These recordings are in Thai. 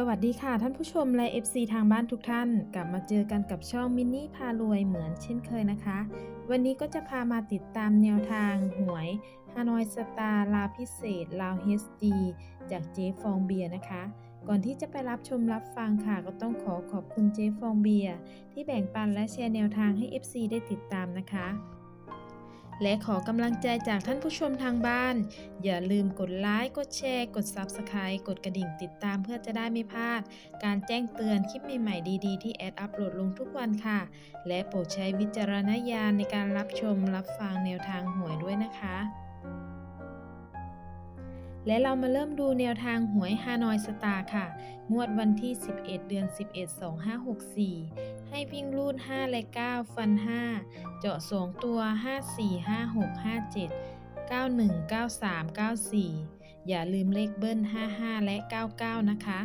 สวัสดีค่ะท่านผู้ชมและ FC ทางบ้านทุกท่าน กลับมาเจอกันกับช่องมินนี่พารวยเหมือนเช่นเคยนะคะ วันนี้ก็จะพามาติดตามแนวทางหวยฮานอยสตาร์ลาพิเศษ ลาวเฮสดีจากเจฟองเบียนะคะ ก่อนที่จะไปรับชมรับฟังค่ะ ก็ต้องขอขอบคุณเจฟองเบียที่แบ่งปันและแชร์แนวทางให้ FC ได้ติดตามนะคะ และขอกำลังใจจากท่านผู้ชมทางบ้าน อย่าลืมกดไลค์ กดแชร์ กด Subscribe กดกระดิ่งติดตามเพื่อจะได้ไม่พลาด การแจ้งเตือนคลิปใหม่ๆดีๆ ที่แอดอัปโหลดลงทุกวันค่ะ และโปรดใช้วิจารณญาณในการรับชมรับฟังแนวทางหวยด้วยนะคะ และเรามาเริ่มดูแนวทางหวยฮานอยสตาร์ค่ะ งวดวันที่ 11 เดือน 11 2564 ให้วิ่งรูด 5 และ 9 ฟัน 5 เจาะ2ตัว 5 4 5 6 5 7 91 93 94 อย่าลืมเลขเบิ้ล 55 และ 99 นะคะ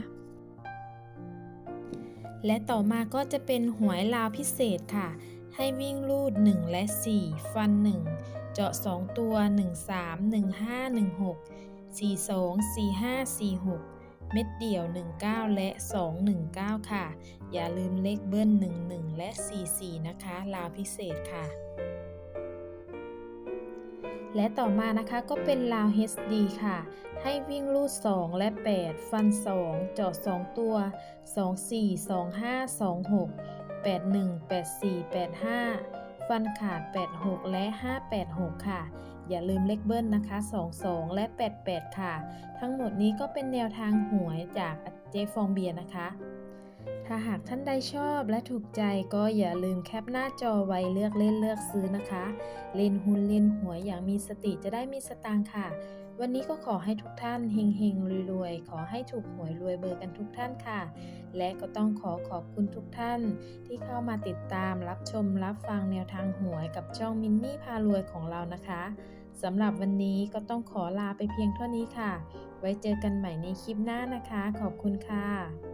และต่อมาก็จะเป็นหวยลาวพิเศษค่ะ ให้วิ่งรูด 1 และ 4 ฟัน 1 เจาะ 2 ตัว 1 3 1 5 1 6 4 2 4 5 4 6 เม็ดเดี่ยว 19 และ 219 ค่ะ อย่าลืมเลขเบิ้ล 11 และ 44 นะคะ ลาวพิเศษค่ะ และต่อมานะคะก็เป็นลาว HD ค่ะ ให้วิ่งลูด 2 และ 8 ฟัน 2จาะ2ตัว 2 4 2 5 2 6 8 1 8 4 8 5 ฟันขาด 86 และ 586 ค่ะ อย่าลืมเลขเบิ้ลนะคะ 22 และ 88 ค่ะ ทั้งหมดนี้ก็เป็นแนวทางหวยจากเจฟองเบียนะคะ ถ้าหากท่านใดชอบและถูกใจก็อย่าลืมแคปหน้าจอไว้เลือกเล่นเลือกซื้อนะคะ เล่นหุ้นเล่นหวยอย่างมีสติจะได้มีสตางค์ค่ะ วันนี้ก็ขอให้ทุกท่านเฮงเฮงรวยๆ ขอให้ถูกหวยรวยเบอร์กันทุกท่านค่ะ และก็ต้องขอขอบคุณทุกท่าน ที่เข้ามาติดตามรับชมรับฟังแนวทางหวยกับช่องมินนี่พารวยของเรานะคะสำหรับวันนี้ก็ต้องขอลาไปเพียงเท่านี้ค่ะ ไว้เจอกันใหม่ในคลิปหน้านะคะ ขอบคุณค่ะ